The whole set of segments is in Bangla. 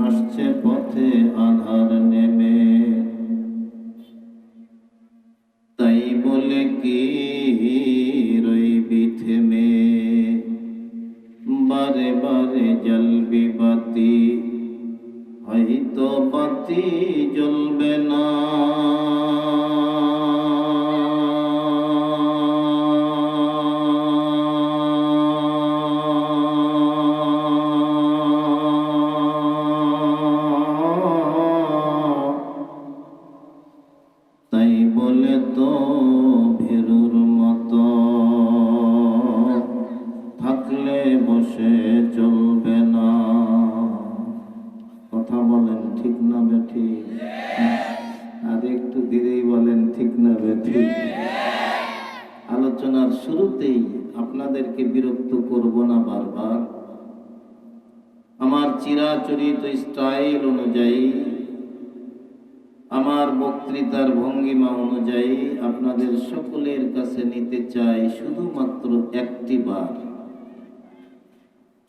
আসছে পথে আধার নেমে। তাই বলে কি রইবি থেমে বারে বারে জ্বলবি বাতি, হয়তো বাতি জ্বলবে আলোচনার শুরুতেই আপনাদেরকে বিরক্ত করব না বারবার। আমার চিরাচরিত স্টাইল অনুযায়ী, আমার বক্তৃতার ভঙ্গিমা অনুযায়ী আপনাদের সকলের কাছে নিতে চাই শুধুমাত্র একটি বার।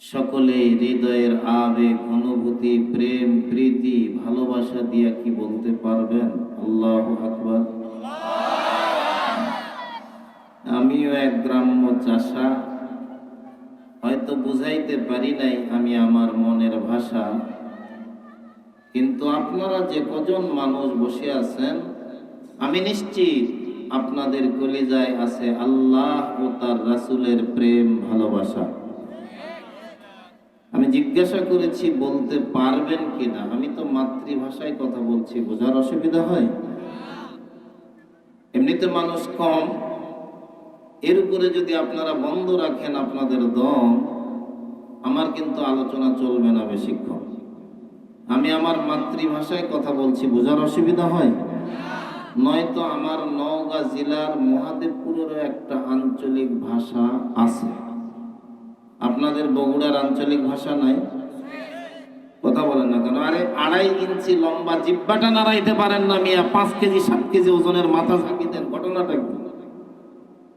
সকলে হৃদয়ের আবেগ, অনুভূতি, প্রেম, প্রীতি, ভালোবাসা দিয়া কি বলতে পারবেন? আল্লাহ আকবার। আমিও এক গ্রাম্য চাষা। হয়তো বুঝাইতে পারি নাই আমি আমার মনের ভাষা। কিন্তু আপনারা যে কজন মানুষ বসে আছেন, আমি নিশ্চিত আপনাদের কলিজায় আছে আল্লাহ ও তার রাসুলের প্রেম, ভালোবাসা। আমি জিজ্ঞাসা করেছি, বলতে পারবেন কিনা? আমি তো মাতৃভাষায় কথা বলছি, বোঝার অসুবিধা হয়? এমনিতে মানুষ কম। এর উপরে যদি আপনারা বন্ধ রাখেন আপনাদের দম, আমার কিন্তু আলোচনা চলবে না বেশিক্ষণ। আমি আমার মাতৃভাষায় কথা বলছি, বোঝার অসুবিধা হয়? নয়তো আমার নওগাঁ জেলার মহাদেবপুরেরও একটা আঞ্চলিক ভাষা আছে। আপনাদের বগুড়ার আঞ্চলিক ভাষা নাই? কথা বলেন না কেন? আরে আড়াই ইঞ্চি লম্বা জিব্বাটা নাড়াইতে পারেন না মিয়া, পাঁচ কেজি, সাত কেজি ওজনের মাথা ঝাঁকি দেন, ঘটনাটা কি?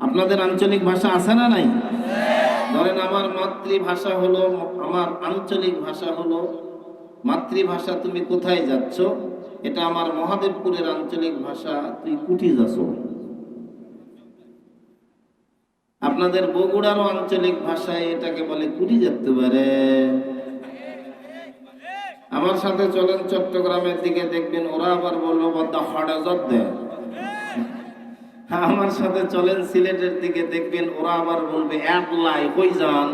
আপনাদের আঞ্চলিক ভাষা আছে না নাই? ধরেন আমার মাতৃভাষা হলো, আমার আঞ্চলিক ভাষা হলো, মাতৃভাষা তুমি কোথায় যাচ্ছ? এটা আমার মহাদেবপুরের আঞ্চলিক ভাষা, তুই কুঠি যাচ্ছ। আপনাদের বগুড়ারও আঞ্চলিক ভাষায় এটাকে বলে কুড়ি যেতে পারে। আমার সাথে চলেন চট্টগ্রামের দিকে, দেখবেন ওরা আবার বলল বদ্দা হঠাৎ দেয় আমার সাথে চলেন সিলেটের দিকে, দেখবেন ওরা আবার বলবে, এক লাই, কই যান?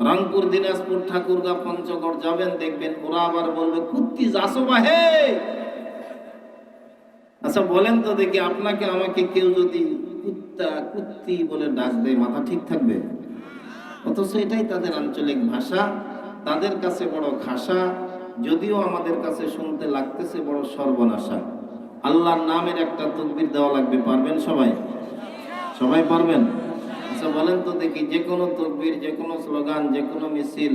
রংপুর, দিনাজপুর, ঠাকুরগাঁ, পঞ্চগড় যাবেন, দেখবেন ওরা আবার বলবে, কুত্তি, যাসো বাহে আচ্ছা বলেন তো দেখি আপনাকে, আমাকে কেউ যদি কুত্তা, কুত্তি বলে ডাক দেয়, মাথা ঠিক থাকবে? অথচ এটাই তাদের আঞ্চলিক ভাষা, তাদের কাছে বড় খাসা যদিও আমাদের কাছে শুনতে লাগতেছে বড় সর্বনাশা। আল্লাহর নামের একটা তকবির দেওয়া লাগবে, পারবেন সবাই? সবাই পারবেন? আচ্ছা বলেন তো দেখি, যে কোনো তকবির, যে কোনো স্লোগান, যে কোনো মিছিল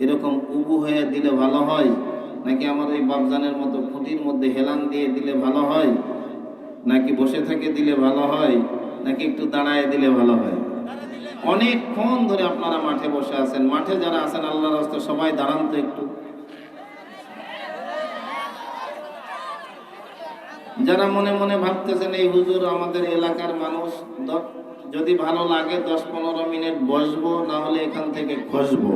এরকম উবু হয়ে দিলে ভালো হয়? নাকি আমার এই বাবজানের মতো খুঁটির মধ্যে হেলান দিয়ে দিলে ভালো হয়? নাকি বসে থেকে দিলে ভালো হয়? নাকি একটু দাঁড়ায় দিলে ভালো হয়? অনেকক্ষণ ধরে আপনারা মাঠে বসে আছেন। মাঠে যারা আছেন, আল্লাহর রাস্তায় সবাই দাঁড়ান তো একটু। যারা মনে মনে ভাবতেছেন, এই হুজুর আমাদের এলাকার মানুষ যদি ভালো লাগে দশ পনেরো মিনিট বসবো, না হলে এখান থেকে খসবো।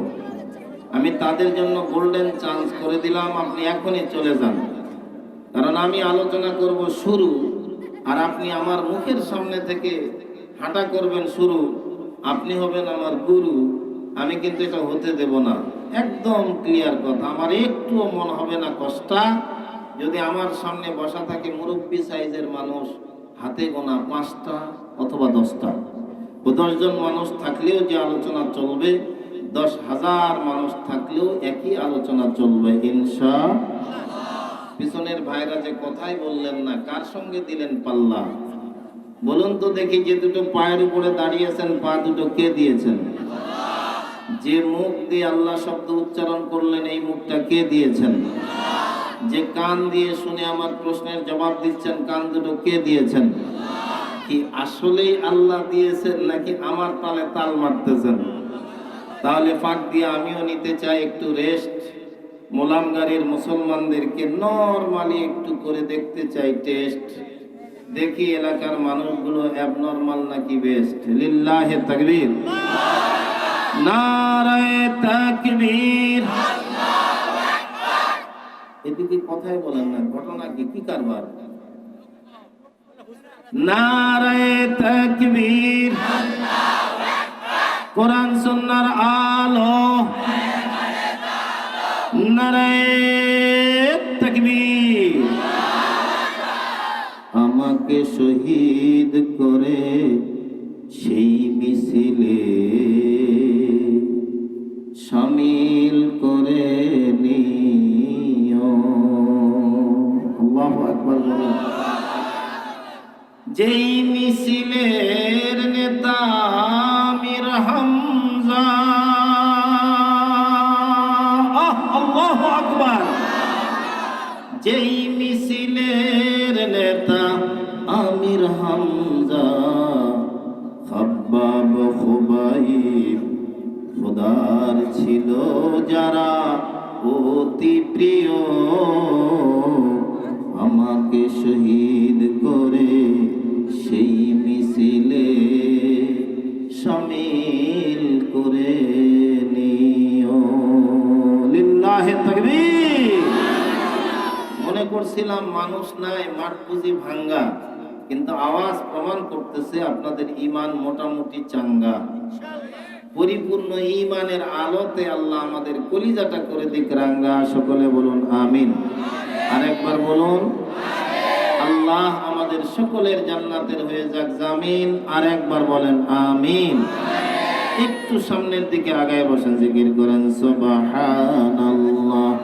আমি তাদের জন্য গোল্ডেন চান্স করে দিলাম, আপনি এখনই চলে যান। কারণ আমি আলোচনা করব শুরু, আর আপনি আমার মুখের সামনে থেকে হাঁটা করবেন শুরু, আপনি হবেন আমার গুরু, আমি কিন্তু এটা হতে দেব না। একদম ক্লিয়ার কথা, আমার একটুও মন হবে না, কষ্টা। যদি আমার সামনে বসা থাকে মুরব্বী সাইজের মানুষ, হাতে গোনা পাঁচটা অথবা দশটা। ও দশজন মানুষ থাকলেও যে আলোচনা চলবে, দশ হাজার মানুষ থাকলেও একই আলোচনা চলবে ইনশা পিছনের ভাইরা যে কথাই বললেন না, কার সঙ্গে দিলেন পাল্লা? বলুন তো দেখি যে দুটো পায়ের উপরে দাঁড়িয়েছেন পা দুটো কে দিয়েছেন? যে মুখ দিয়ে আল্লাহ শব্দ উচ্চারণ করলেন, এই মুখটা কে দিয়েছেন? যে কান দিয়ে শুনে আমার প্রশ্নের জবাব দিচ্ছেন, কান দুটো কে দিয়েছেন? কি আসলেই আল্লাহ দিয়েছেন নাকি আমার তালে তাল মারতেছেন? তাহলে ফাঁক দিয়ে আমিও নিতে চাই একটু রেস্ট। মোলামগাড়ির মুসলমানদেরকে নর্মালি একটু করে দেখতে চাই টেস্ট। দেখি এলাকার মানুষগুলো অ্যাবনর্মাল নাকি বেস্ট লিল্লাহে তাকবীর। নারায়ে তাকবীর। এদিকে কথাই বলেন না, ঘটনা কি? কি কারবার? নারায়ে তাকবীর। কোরআন সুন্নাহর আলো। তাকবীর। আমাকে শহীদ করে সেই মিছিলে সামিল করে নিও আকবার বলুন। যেই মিছিলের নেতা আমির হামজা। আল্লাহু আকবার। যেই মিছিলের নেতা আমির হামজা। খাব্বাব খুবাইব, খোদার ছিল যারা অতি প্রিয়। আমাকে শহীদ করে সেই মিছিলে শামিল করে নিও। লিল্লাহে তাকবীর। মনে করছিলাম মানুষ নাই, মাঠ পুঁজি ভাঙ্গা, কিন্তু আওয়াজ প্রমাণ করতেছে আপনাদের ইমান মোটামুটি চাঙ্গা। পরিপূর্ণ ইমানের আলোতে আল্লাহ আমাদের কলিজাটা করে দিক রাঙ্গা। সকলে বলুন, আমিন। আরেকবার বলুন আল্লাহ আমাদের সকলের জান্নাতের হয়ে যাক, জামিন। আর একবার বলেন, আমিন। একটু সামনের দিকে আগায় বসেন, জিকির করেন, সুবহানাল্লাহ।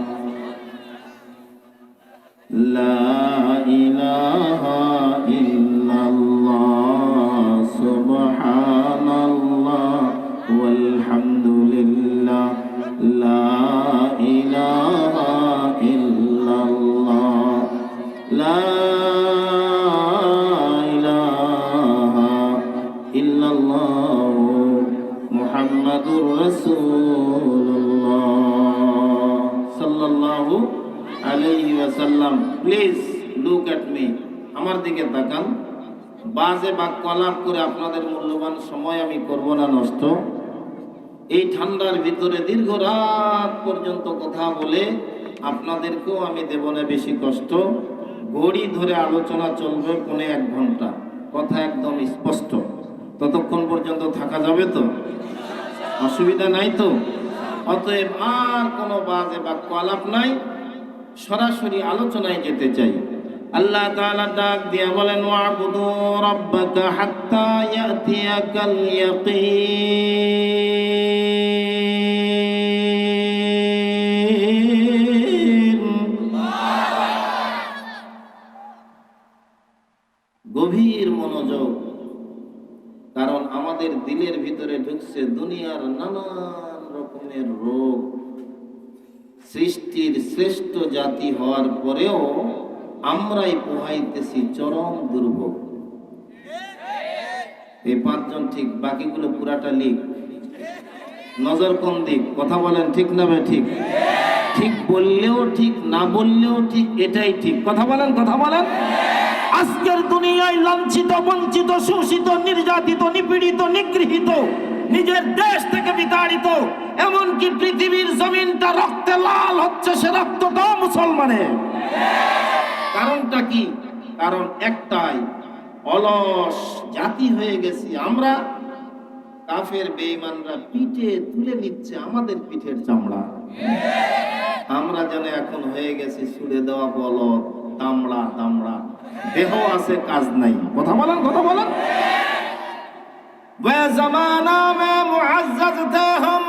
লা ইলাহা ইল্লাল্লাহ সুবহান কলাপ করে আপনাদের মূল্যবান সময় আমি করব না নষ্ট। এই ঠান্ডার ভিতরে দীর্ঘ রাত পর্যন্ত কথা বলে আপনাদেরকেও আমি দেব না বেশি কষ্ট। ঘড়ি ধরে আলোচনা চলবে পৌনে এক ঘণ্টা। কথা একদম স্পষ্ট। ততক্ষণ পর্যন্ত থাকা যাবে তো? অসুবিধা নাই তো? অতএব আর কোনো বাজে বাক্য আলাপ নাই। সরাসরি আলোচনায় যেতে চাই। আল্লাহ তাআলা ডাক দিয়ে বলেন, ওয়াবুদু রাব্বাকা হাত্তা ইয়াতিয়াকাল ইয়াকিন গভীর মনোযোগ, কারণ আমাদের দিলের ভিতরে ঢুকছে দুনিয়ার নানান রকমের রোগ। সৃষ্টির শ্রেষ্ঠ জাতি হওয়ার পরেও আমরাই পোহাইতেছি চরম দুর্ভোগ। এই পাঁচজন ঠিক, বাকিগুলো পুরাটা লিখ নজর কোন দিক? কথা বলেন, ঠিক না ঠিক? ঠিক বললেও ঠিক, না বললেও ঠিক, এটাই ঠিক। কথা বলেন কথা বলেন। আজকের দুনিয়ায় লাঞ্ছিত, বঞ্চিত, শোষিত, নির্যাতিত, নিপীড়িত, নিগৃহীত, নিজের দেশ থেকে বিতাড়িত, এমনকি পৃথিবীর জমিনটা রক্তে লাল হচ্ছে সে রক্ত রক্তটাও মুসলমানের কারণটা কি? কারণ একটাই, অলস জাতি হয়ে গেছি আমরা। কাফের বেঈমানরা পিঠে তুলে নিচ্ছে আমাদের পিঠের চামড়া। আমরা যেন এখন হয়ে গেছি ছুড়ে দেওয়া বলদ, তামড়া তামড়া। দেহ আছে, কাজ নাই। কথা বলেন কথা বলেন। وہ زمانہ میں معزز تھے ہم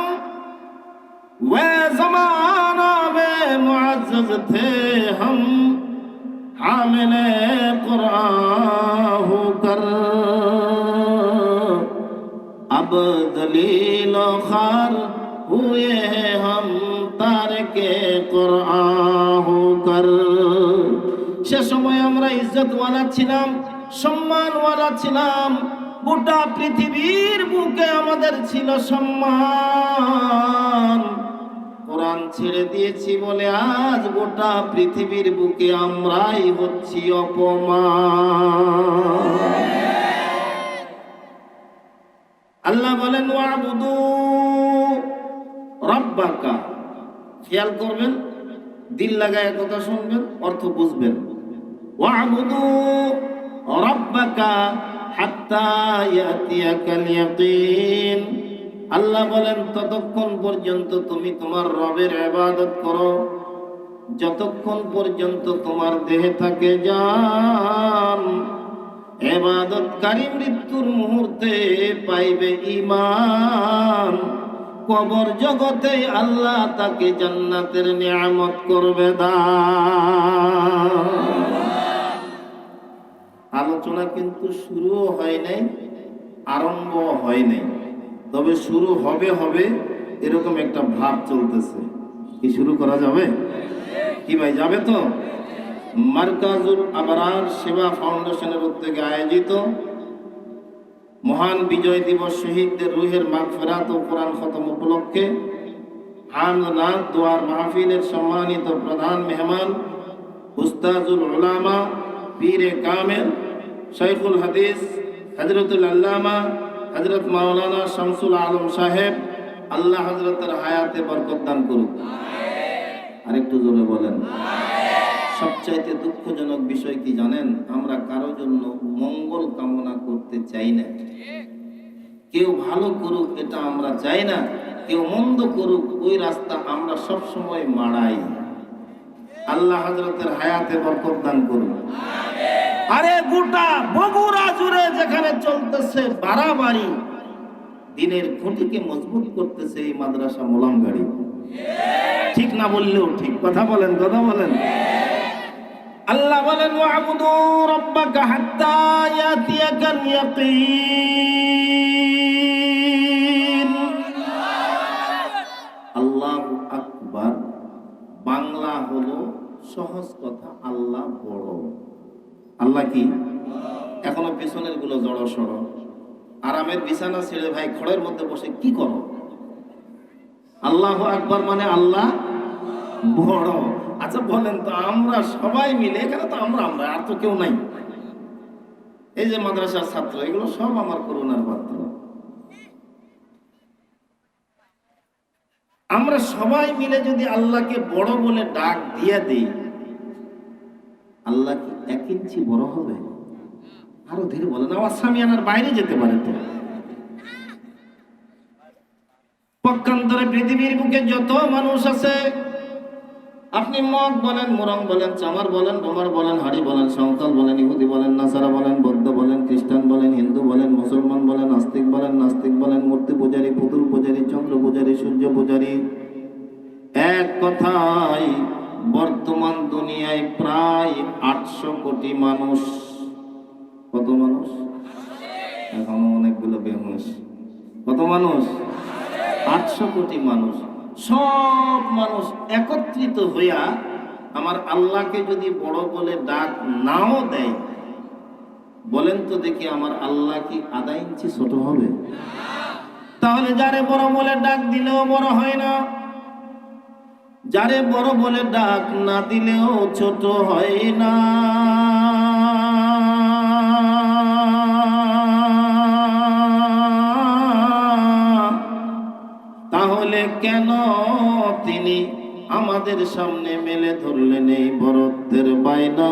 وہ زمانہ میں معزز تھے হাম عامل قرآن ہو کر اب دلیل و خار ہوئے ہم تار کے সে সময় আমরা ইজ্জতওয়ালা ছিলাম, সম্মানওয়ালা ছিলাম। গোটা পৃথিবীর বুকে আমাদের ছিল সম্মান। কোরআন ছেড়ে দিয়েছি বলে আজ গোটা পৃথিবীর বুকে আমরাই হচ্ছি অপমান। আল্লাহ বলেন খেয়াল করবেন, দিল লাগায় কথা শুনবেন, অর্থ বুঝবেন। রব্বাকা হাত্তা আল্লাহ বলেন, ততক্ষণ পর্যন্ত তুমি তোমার রবের ইবাদত করো। যতক্ষণ পর্যন্ত তোমার দেহে থাকে যান এবাদতকারী মৃত্যুর মুহূর্তে পাইবে ইমান কবর জগতে আল্লাহ তাকে জান্নাতের নিয়ামত করবে দান আলোচনা কিন্তু শুরুও হয় নাই আরম্ভ হয় নাই। তবে শুরু হবে হবে এরকম একটা ভাব চলতেছে। কি শুরু করা যাবে? কি ভাই, যাবে তো? মার্কাজুল আবরার সেবা ফাউন্ডেশনের উদ্যোগে আয়োজিত মহান বিজয় দিবস শহীদদের রুহের মাগফেরাত ও কোরআন খতম উপলক্ষে হামদনাথ দোয়ার মাহফিলের সম্মানিত প্রধান মেহমান উস্তাজুল উলামা পীরে কামেল শৈখুল হাদিস, হজরতুল আল্লামা হজরত মাওলানা শামসুল আলম সাহেব আল্লাহ হজরতের হায়াতে বরকত দান করুক। আরেকটু জোরে বলেন। সবচাইতে দুঃখজনক বিষয় কি জানেন? আমরা কারও জন্য মঙ্গল কামনা করতে চাই না। কেউ ভালো করুক এটা আমরা চাই না। কেউ মন্দ করুক ওই রাস্তা আমরা সব সময় মাড়াই আল্লাহ হজরতের হায়াতে বরকত দান করুন। আরে গোটা বগুড়া জুড়ে যেখানে চলতেছে বাড়াবাড়ি, দিনের খুঁটিকে মজবুত করতেছে এই মাদ্রাসা মোলাম গাড়ি ঠিক না বললেও ঠিক, কথা বলেন কথা বলেন। আল্লাহ বলেন, ওয়াবুদু রাব্বাকা হাত্তা ইয়াতিয়াকাল ইয়াকিন আল্লাহু আকবার, বাংলা হলো সহজ কথা, আল্লাহ বড়। আল্লাহ কি? এখনও পেছনেরগুলো জড়ো সড়ো। আরামের বিছানা ছেড়ে ভাই খড়ের মধ্যে বসে কি করো? আল্লাহ আকবার মানে আল্লাহ বড়। আচ্ছা বলেন তো আমরা সবাই মিলে, এখানে তো আমরা আমরা, আর তো কেউ নাই। এই যে মাদ্রাসার ছাত্র, এগুলো সব আমার করুণার পাত্র। আমরা সবাই মিলে যদি আল্লাহকে বড় বলে ডাক দিয়ে দিই আল্লাহ কি এক ইঞ্চি বড় হবে? আরও ধীরে বলেন আমার স্বামী আনার বাইরে যেতে পারে তো। পক্ষান্তরে পৃথিবীর বুকে যত মানুষ আছে, আপনি মগ বলেন, মোরং বলেন, চামার বলেন ডোমার বলেন, হাড়ি বলেন সাঁওতাল বলেন, ইহুদি বলেন, নাসারা বলেন, বৌদ্ধ বলেন, খ্রিস্টান বলেন, হিন্দু বলেন, মুসলমান বলেন আস্তিক বলেন, নাস্তিক বলেন, মূর্তি পূজারী, পুতুল পূজারী, চন্দ্র পূজারী, সূর্য পূজারী, এক কথায় বর্তমান দুনিয়ায় প্রায় আটশো কোটি মানুষ। কত মানুষ? এখনও অনেকগুলো বেহুশ কত মানুষ? আটশো কোটি মানুষ। সব মানুষ একত্রিত হইয়া আমার আল্লাহকে যদি বড় বলে ডাক নাও দেয়, বলেন তো দেখি আমার আল্লাহ কি আধা ইঞ্চি ছোট হবে? তাহলে যারে বড় বলে ডাক দিলেও বড় হয় না। যারে বড় বলে ডাক না দিলেও ছোট হয় না। তাহলে কেন তিনি আমাদের সামনে মেলে ধরলেন এই বরত্বের বাইনা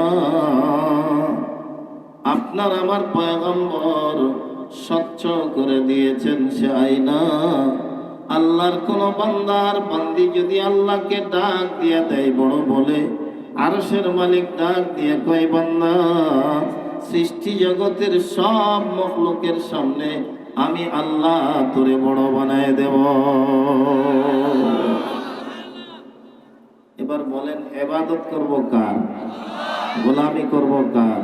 আপনার আমার পয়গম্বর স্বচ্ছ করে দিয়েছেন সে আইনা আল্লাহর কোন বান্দার বান্দি যদি আল্লাহকে ডাক দিয়ে দেয়, বড় বলে, আরশের মালিক ডাক দিয়ে কয়, বান্দা, সৃষ্টি জগতের সব মখলুকের সামনে আমি আল্লাহ তোরে বড় বানায় দেব। এবার বলেন, এবাদত করব কার? গোলামি করব কার?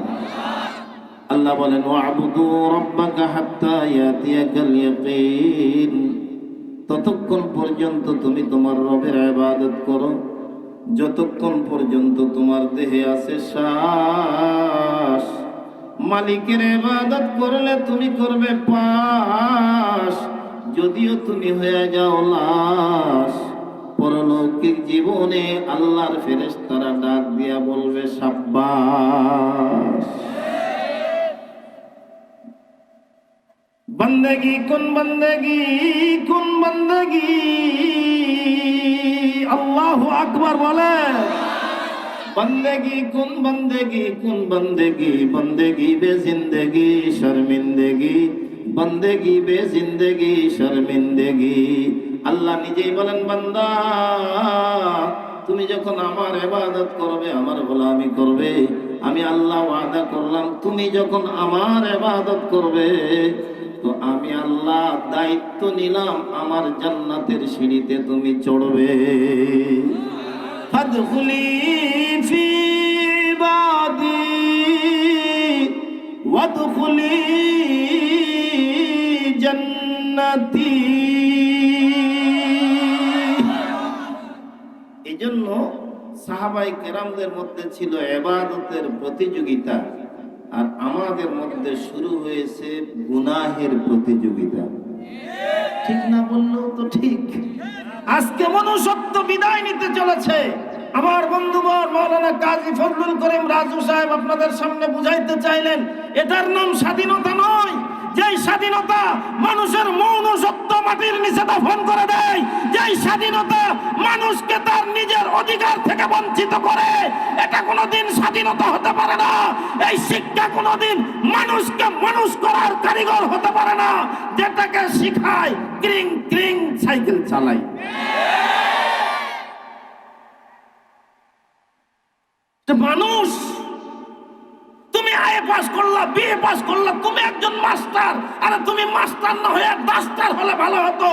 আল্লাহ বলেন, ওয়াবুদু রাব্বাকা হাত্তা ইয়াতিয়াকাল ইয়াকিন। ততক্ষণ পর্যন্ত তুমি তোমার রবের ইবাদত করো। যতক্ষণ পর্যন্ত তোমার দেহে আছে শ্বাস। মালিকের ইবাদত করলে তুমি করবে পাস। যদিও তুমি হয়ে যাও লাশ। পরলৌকিক জীবনে আল্লাহর ফেরেশতারা ডাক দিয়া বলবে, সাব্বাস। বন্দগি, কোন বন্দগি কোন বন্দগি? আল্লাহ আকবর বলে। বন্দগি, কোন বন্দগি কোন বন্দগি? বন্দগি বে জিন্দগি, শর্মিন্দগি। বন্দেগি বে জিন্দেগি, শর্মিন্দেগি। আল্লাহ নিজেই বলেন, বান্দা, তুমি যখন আমার এবাদত করবে, আমার গোলামি করবে, আমি আল্লাহ ওয়াদা করলাম, তুমি যখন আমার এবাদত করবে তো আমি আল্লাহ দায়িত্ব নিলাম আমার জান্নাতের সিঁড়িতে তুমি চড়বে। ফাদখুলি ফি এজন্য সাহাবাই কেরামদের মধ্যে ছিল এবাদতের প্রতিযোগিতা। আমাদের মধ্যে শুরু হয়েছে গুনাহের প্রতিযোগিতা। ঠিক না বললেও তো ঠিক। আজকে মনুষ্যত্ব বিদায় নিতে চলেছে। আমার বন্ধুবর মৌলানা কাজী ফজলুল করিম রাজু সাহেব আপনাদের সামনে বুঝাইতে চাইলেন, এটার নাম স্বাধীনতা নয়। যেই স্বাধীনতা মানুষের মৌন সত্য মাটির নিচে দফন করে দেয়, যেই স্বাধীনতা মানুষকে তার নিজের অধিকার থেকে বঞ্চিত করে, এটা কোনোদিন স্বাধীনতা হতে পারে না। এই শিক্ষা কোনোদিন মানুষকে মানুষ করার কারিগর হতে পারে না, যেটাকে শিখায় ক্রিং ক্রিং সাইকেল চালাই। মানুষ পাস করলা বিএ পাস করলা, তুমি একজন মাস্টার আরে তুমি মাস্টার না হয়ে ডাস্টার হলে ভালো হতো।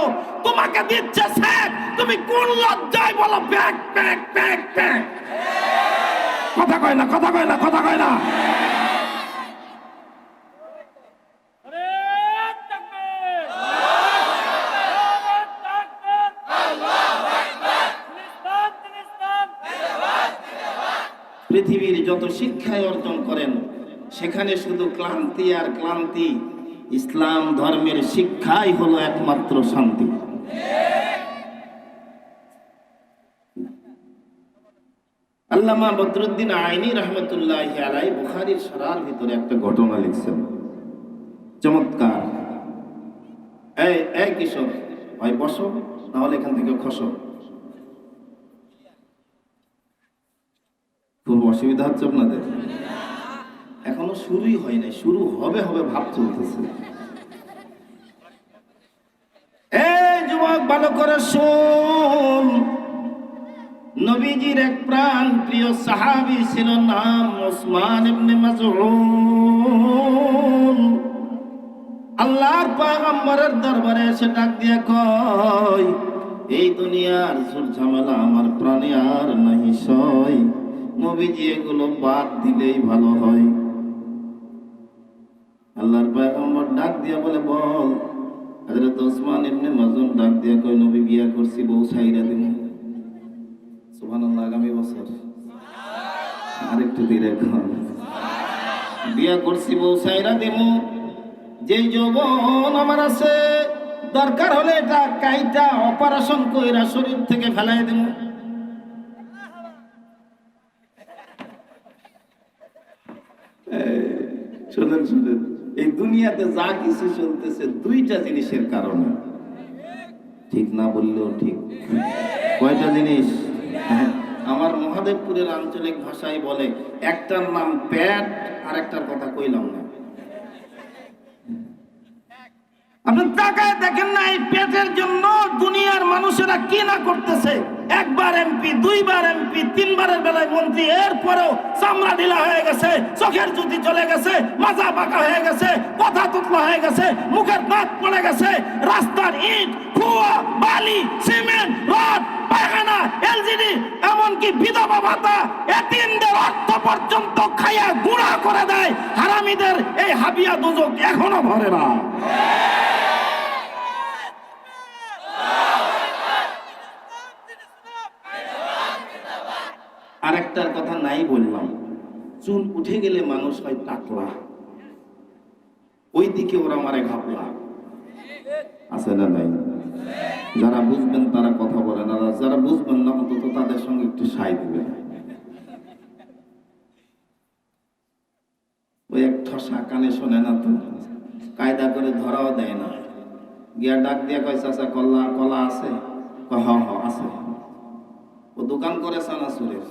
তোমাকে দিচ্ছে স্যার তুমি কোন লজ্জায় বলো ব্যাগ ব্যাগ ব্যাগ ব্যাগ কথা কয় না, কথা কয় না, কথা কয় না। পৃথিবীর যত শিক্ষায় অর্জন করেন সেখানে শুধু ক্লান্তি আর ক্লান্তি, ইসলাম ধর্মের শিক্ষাই হলো একমাত্র শান্তি। আল্লামা বদরুদ্দিন আইনি রহমতুল্লাহ আলাই বুখারির সরার ভিতরে একটা ঘটনা লিখছেন। চমৎকার। এই এই কিশোর, ভাই বসো নাহলে এখান থেকে খসো। খুব অসুবিধা হচ্ছে আপনাদের। এখনও শুরুই হয় নাই, শুরু হবে হবে ভাব চলতেছে। শোন। নবীজির এক প্রাণ প্রিয় সাহাবী নাম আল্লাহর দরবারে এই দুনিয়ার ঝুট ঝামেলা আমার প্রাণে আর নাহি সয়। নবীজি এগুলো বাদ দিলেই ভালো হয়। আল্লাহর পয়গম্বর ডাক দিয়া বলে, বল। হযরত ওসমান ইবনে মাজুন ডাক দিয়া কয়, নবী বিয়া করছি, বউ সাইরা দিমু। সুবহানাল্লাহ, আগামী বছর। আরেকটু ধীরে কর বিয়া করছি, বউ সাইরা দিমু। যেই যৌবন আমার আছে, দরকার হলে এটা কাইটা অপারেশন কইরা শরীর থেকে ফেলাই দিমু। শোনেন শোনেন। এই দুনিয়াতে যা কিছু চলতেছে দুইটা জিনিসের কারণে। ঠিক না বললেও ঠিক। কয়টা জিনিস? আমার মহাদেবপুরের আঞ্চলিক ভাষায় বলে, একটার নাম প্যাট আর একটার কথা কইলাম না। আপনি তাকায় দেখেন না, এই পেটের জন্য দুনিয়ার মানুষেরা কি না করতেছে? একবার এমপি, দুইবার এমপি, তিনবারের বেলায় মন্ত্রী, এরপরেও চামড়া ঢিলা হয়ে গেছে, চোখের জুতি চলে গেছে, মাজা বাঁকা হয়ে গেছে, কথা তুতলা হয়ে গেছে, মুখের দাঁত পড়ে গেছে, রাস্তার ইট কুয়া বালি, সিমেন্ট, রড, পায়খানা, এলজিডি, এমনকি বিধবা ভাতা, এতিমদের অর্থ পর্যন্ত খাইয়া গুঁড়া করে দেয়, হারামিদের এই হাবিয়া দুজক এখনও ভরে না। আরেকটার কথা নাই বললাম। চুল উঠে গেলে মানুষ হয় টাকলা ওই দিকে ওরা মারে ঘাপলা। আছে না নাই? যারা বুঝবেন তারা কথা বলেন আর যারা বুঝবেন না, অন্তত তাদের সঙ্গে একটু সাই দিবেন। ওই এক ঠসা কানে শোনে না তো? কায়দা করে ধরাও দেয় না। গিয়া ডাক দিয়া কয়, চাচা, কলা কলা আছে? হ হ, আছে। ও দোকান করেছে না সুরেশ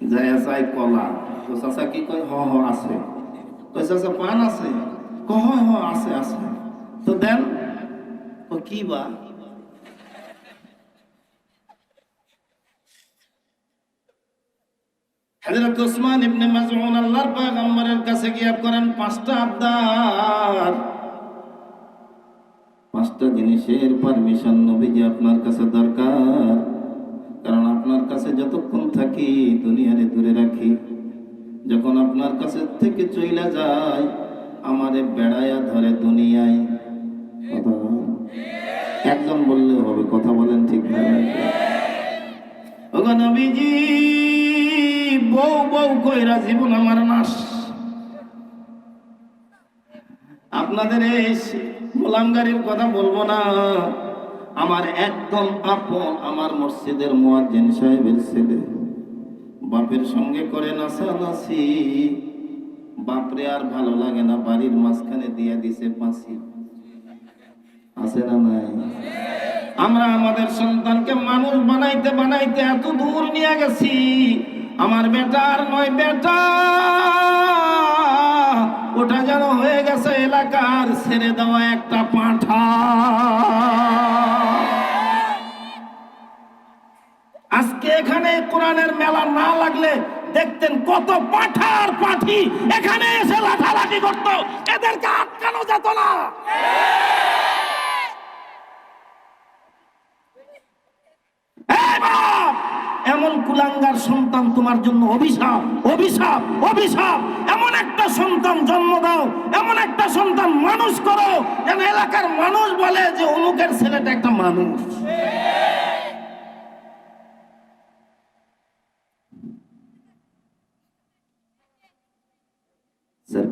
যাই চাই কলা। তো চাচা কি কয়, হ হ, আছে। কয়, চাচা, পান আছে? ক হ হ, আছে আছে। তো দেন। ও কি বা? ওসমান ইবনে আল্লাহর পয়গম্বরের কাছে গিয়ে করেন পাঁচটা আবদার। পাঁচটা জিনিসের পারমিশন নবীজি আপনার কাছে দরকার। থাকি দুনিয়ারে দূরে রাখি? যখন আপনার কাছে থেকে চইলা যায়, আমারে বেড়ায়া ধরে দুনিয়ায়। একজন বললে হবে, কথা বলেন ঠিক না? বউ বউ কইরা জীবন আমার নাশ। আপনাদের এই গোলামগারির কথা বলব না। আমার একদম আপন আমার মসজিদের মুয়াজ্জিন সাহেবের ছেলে। বাপের সঙ্গে করে নাচানাচি বাপরে আর ভালো লাগে না, বাড়ির মাঝখানে দিয়া দিছে পাঁচি। আছে না নাই? আমরা আমাদের সন্তানকে মানুষ বানাইতে বানাইতে এত দূর নিয়ে গেছি। আমার বেটার নয় বেটা। ওটা যেন হয়ে গেছে এলাকার ছেড়ে দেওয়া একটা পাঁঠা। এখানে কোরআনের মেলা না লাগলে দেখতেন কত পাঠার পাঠি। এখানে এসে লাঠালাঠি করতো। এদেরকে আটকানো যেত না! এমন কুলাঙ্গার সন্তান তোমার জন্য অভিশাপ অভিশাপ অভিশাপ। এমন একটা সন্তান জন্ম দাও, এমন একটা সন্তান মানুষ করো। যেন এলাকার মানুষ বলে যে অমুকের ছেলেটা একটা মানুষ।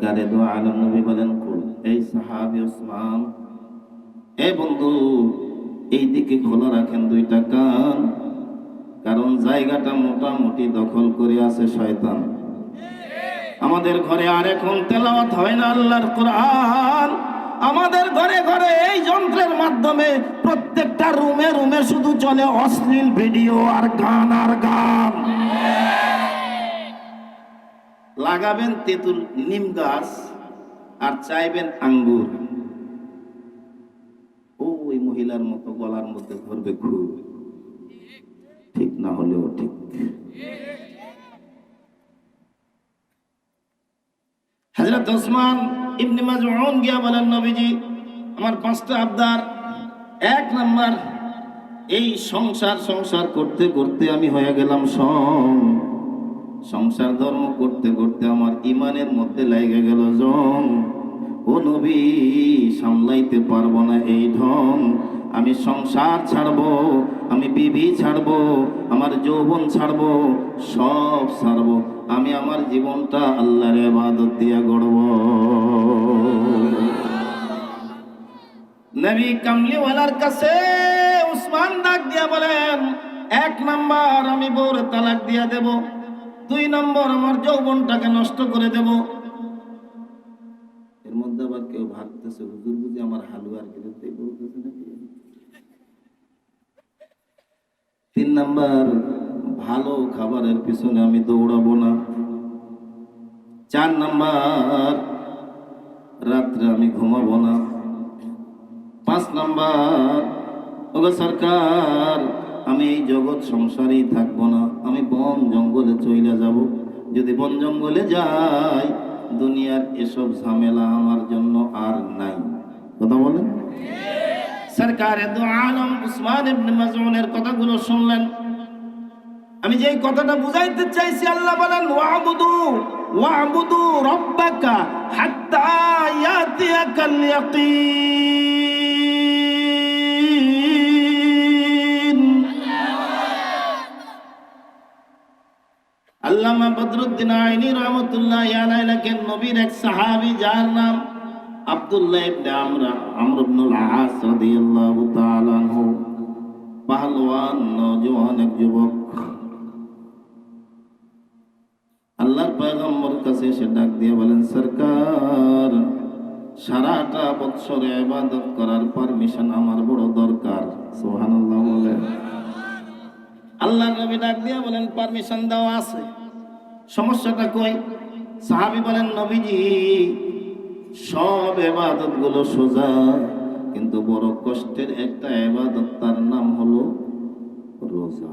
সরকারে দো আলম নবী বলেন, কুল, এই সাহাবি ওসমান, এ বন্ধু, এই দিকে খোলা রাখেন দুইটা কান, কারণ জায়গাটা মোটামুটি দখল করে আছে শয়তান। আমাদের ঘরে আর এখন তেলাওয়াত হয় না আল্লাহর কোরআন। আমাদের ঘরে ঘরে এই যন্ত্রের মাধ্যমে প্রত্যেকটা রুমে রুমে শুধু চলে অশ্লীল ভিডিও আর গান আর গান। লাগাবেন তেঁতুল, নিম গাছ আর চাইবেন আঙ্গুর। ওই মহিলার মতো গলার মধ্যে ধরবে খুব ঠিক না হলেও ঠিক। হযরত ওসমান ইবনে মাজউন গিয়া বলেন, নবীজি, আমার পাঁচটা আবদার। এক নাম্বার, এই সংসার সংসার করতে করতে আমি হয়ে গেলাম সং সংসার ধর্ম করতে করতে আমার ইমানের মধ্যে লেগে গেল জং ও নবী, সামলাইতে পারব না এই ঢং আমি সংসার ছাড়বো, আমি বিবি ছাড়বো, আমার যৌবন ছাড়বো, সব ছাড়বো। আমি আমার জীবনটা আল্লাহর ইবাদত দিয়া গড়ব। নবী কামলিওয়ালার কাছে উসমান ডাক দিয়া বলেন, এক নাম্বার আমি বোর তালাক দিয়া দেব। দুই নম্বর, আমার যৌবনটাকে নষ্ট করে দেব। এর মধ্যে আবার কেউ ভাবতেছে, হুজুর বুঝি আমার হালুয়ার বিরুদ্ধে বলতেছে নাকি? তিন নাম্বার, ভালো খাবারের পিছনে আমি দৌড়াবো না। চার নাম্বার, রাত্রে আমি ঘুমাবো না। পাঁচ নাম্বার, ওগো সরকার আমি এই জগৎ সংসারেই থাকব না। আমি বন জঙ্গলে চইলে যাব। যদি বন জঙ্গলে যাই, দুনিয়ার এসব ঝামেলা আমার জন্য আর নাই। কথা বলেন? সরকার আলম উসমান কথাগুলো শুনলেন। আমি কথাটা বুঝাইতে চাইছি, আল্লাহ বলেন রব্বাকা আল্লামা বদরুদ্দিন আইনি রহমতুল্লাহ আলাই লেখেন নবীর এক সাহাবী যার নাম আব্দুল্লাহ ইবনে আমরা, আমর ইবনুল আস রাদিয়াল্লাহু তাআলা আনহু। পাহলওয়ান, নওজোয়ান এক যুবক। আল্লাহর পয়গম্বর কাছে এসে ডাক দিয়ে বলেন, সরকার, সারাটা বৎসর ইবাদত করার পারমিশন আমার বড় দরকার। সুবহানাল্লাহ বলেন। আল্লাহর নবী ডাক দিয়ে বলেন পারমিশন দেওয়া আছে। সমস্যাটা কই? সাহাবি বলেন, নবীজি, সব এবাদতগুলো সোজা, কিন্তু বড় কষ্টের একটা এবাদত, তার নাম হলো রোজা।